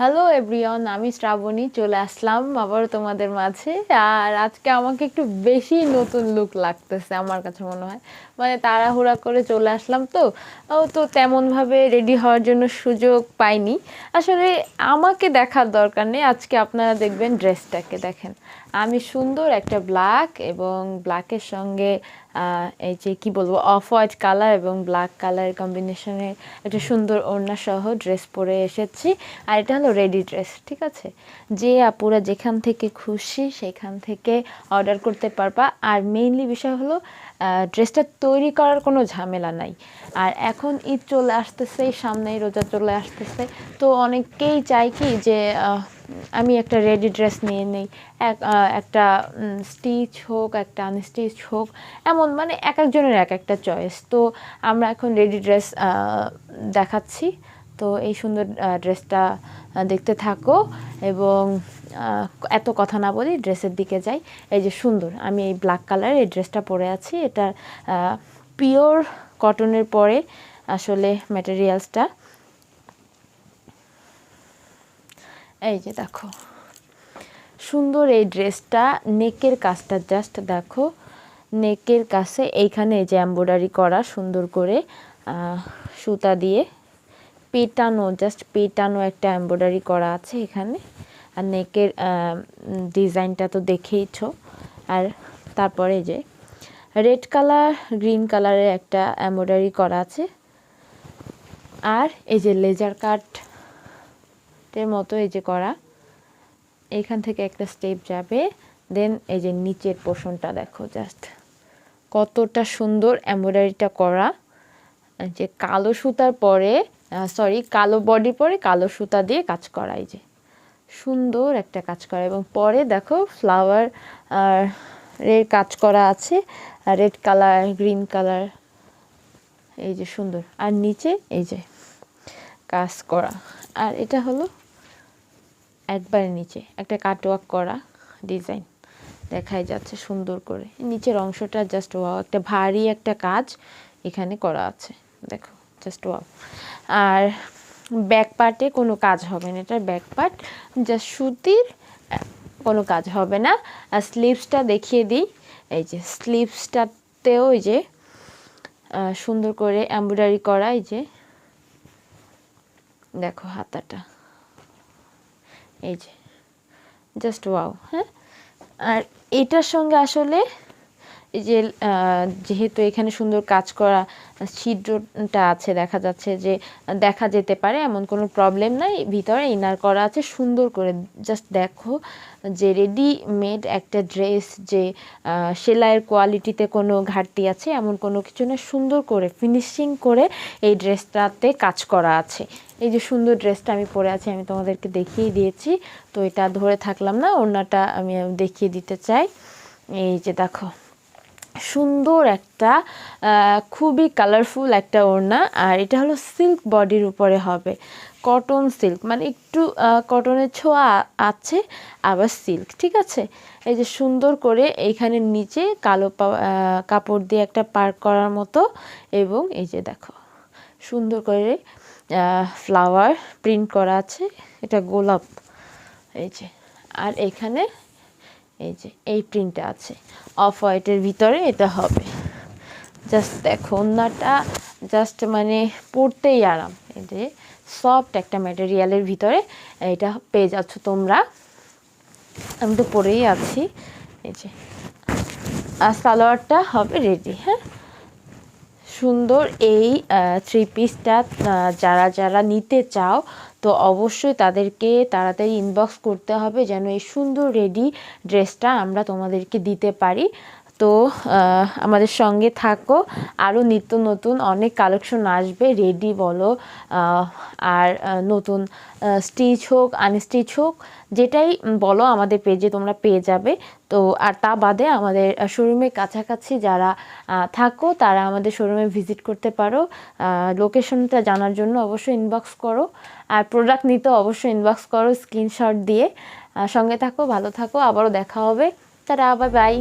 Hello everyone আমি শ্রাবণী, চলে আসলাম আবার তোমাদের মাঝে। আর আজকে আমাকে একটু বেশি নতুন লুক লাগতেছে আমার কাছে মনে হয়। মানে তাড়াহুড়া করে চলে আসলাম তো। ও, তো তেমনভাবে রেডি হওয়ার জন্য সুযোগ পাইনি। আসলে আমাকে দেখার দরকার নেই। আজকে আপনারা দেখবেন ড্রেসটাকে দেখেন। আমি সুন্দর একটা ব্ল্যাক এবং ব্ল্যাকের সঙ্গে এই যে কি বলব অফ হোয়াইট কালার এবং ব্ল্যাক কালার কম্বিনেশনে একটা সুন্দর ওড়না সহ ড্রেস পরে এসেছি। আর এটা হলো রেডি ড্রেস ঠিক আছে? যে আপুরা যেখান থেকে খুশি সেখান থেকে অর্ডার করতে পারবা। আর মেইনলি বিষয় হলো ড্রেসটা তৈরি করার কোনো ঝামেলা নাই। আর এখন ঈদ চলে আসতেছে, সামনেই রোজা চলে আসতেছে। তো অনেকেই চায় কি যে আমি একটা রেডি ড্রেস নিয়ে নেই। এক একটা স্টিচ হোক, একটা আনস্টিচ হোক, এমন মানে এক একজনের এক একটা চয়েস। তো আমরা এখন রেডি ড্রেস দেখাচ্ছি। তো এই সুন্দর ড্রেসটা দেখতে থাকো এবং এত কথা না বলি ড্রেসের দিকে যাই। এই যে সুন্দর, আমি এই ব্ল্যাক কালার এই ড্রেসটা পরে আছি। এটা পিওর কটনের পরে আসলে ম্যাটেরিয়ালসটা এই যে দেখো। সুন্দর এই ড্রেসটা, নেকের কাজটা জাস্ট দেখো। নেকের কাছে এইখানে এই যে এম্ব্রয়ডারি করা, সুন্দর করে সুতা দিয়ে পেটানো জাস্ট পেটানো একটা এম্ব্রয়ডারি করা আছে এখানে। আর নেকের ডিজাইনটা তো দেখেইছো। আর তারপরে যে রেড কালার, গ্রিন কালারের একটা এম্ব্রয়ডারি করা আছে। আর এই যে লেজার কাট এর মতো এই যে করা এইখান থেকে একটা স্টেপ যাবে দেন এই যে নিচের পোর্শনটা দেখো জাস্ট কতটা সুন্দর এমব্রয়ডারিটা করা। যে কালো সুতার পরে সরি কালো বডি পরে কালো সুতা দিয়ে কাজ করা, এই যে সুন্দর একটা কাজ করা। এবং পরে দেখো ফ্লাওয়ার আর এর কাজ করা আছে রেড কালার গ্রিন কালার এই যে সুন্দর। আর নিচে এই যে কাজ করা। আর এটা হলো একবারে নিচে, একটা কাটওয়ার্ক করা ডিজাইন দেখাই যাচ্ছে সুন্দর করে। নিচের অংশটা জাস্ট ওয়াও একটা ভারী একটা কাজ এখানে করা আছে। দেখো জাস্ট ওয়াও আর ব্যাক পার্টে কোনো কাজ হবে না এটা ব্যাক পার্ট জাস্ট সুতির, কোনো কাজ হবে না। আর স্লিভসটা দেখিয়ে দিই, এই যে স্লিভসটাতেও এই যে সুন্দর করে এমব্রয়ডারি করা, এই যে, দেখো হাতাটা। এই যে জাস্ট ওয়াও হ্যাঁ? আর এটার সঙ্গে আসলে এই যে যেহেতু এখানে সুন্দর কাজ করা ছিদ্রটা আছে, দেখা যাচ্ছে যে, দেখা যেতে পারে, এমন কোনো প্রবলেম নাই। ভিতরে ইনার করা আছে, সুন্দর করে জাস্ট দেখো যে রেডিমেড একটা ড্রেস যে সেলাইয়ের কোয়ালিটিতে কোনো ঘাটতি আছে, এমন কোনো কিছু না সুন্দর করে ফিনিশিং করে এই ড্রেসটাতে কাজ করা আছে। এই যে সুন্দর ড্রেসটা আমি পরে আছি, আমি তোমাদেরকে দেখিয়ে দিয়েছি। তো এটা ধরে থাকলাম না, ওড়নাটা আমি দেখিয়ে দিতে চাই। এই যে দেখো। সুন্দর একটা খুবই কালারফুল একটা ওড়না, আর এটা হলো সিল্ক বডির উপরে হবে। কটন সিল্ক মানে একটু কটনের ছোঁয়া আছে, আবার সিল্ক ঠিক আছে? এই যে সুন্দর করে এইখানে নিচে কালো কাপড় দিয়ে একটা পার্ক করার মতো, এবং এই যে দেখো, সুন্দর করে ফ্লাওয়ার প্রিন্ট করা আছে, এটা গোলাপ, এই যে। আর এখানে এই যে, এই প্রিন্টটা আছে। অফ হোয়াইটের ভিতরে এটা হবে। জাস্ট দেখো ওনাটা জাস্ট মানে পড়তেই আরাম। এই যে সফট একটা ম্যাটেরিয়ালের ভিতরে এটা পেয়ে যাচ্ছ তোমরা। আমি তো পরেই আছি। এই যে, আর সালোয়ারটা হবে রেডি হ্যাঁ? সুন্দর এই থ্রি পিসটা যারা যারা নিতে চাও, তো অবশ্যই তাদেরকে তাড়াতাড়ি ইনবক্স করতে হবে যেন এই সুন্দর রেডি ড্রেসটা আমরা তোমাদেরকে দিতে পারি। তো আমাদের সঙ্গে থাকো। আরও নিত্য নতুন অনেক কালেকশন আসবে, রেডি বলো। আর নতুন স্টিচ হোক, আনস্টিচ হোক, যেটাই বলো আমাদের পেজে তোমরা পেয়ে যাবে। তো, আর তা বাদে আমাদের শোরুমের কাছাকাছি যারা থাকো, তারা আমাদের শোরুমে ভিজিট করতে পারো। লোকেশনটা জানার জন্য অবশ্যই ইনবক্স করো। আর প্রোডাক্ট নিতে অবশ্যই ইনবক্স করো স্ক্রিনশট দিয়ে। সঙ্গে থাকো, ভালো থাকো, আবারও দেখা হবে। তারা বাই বাই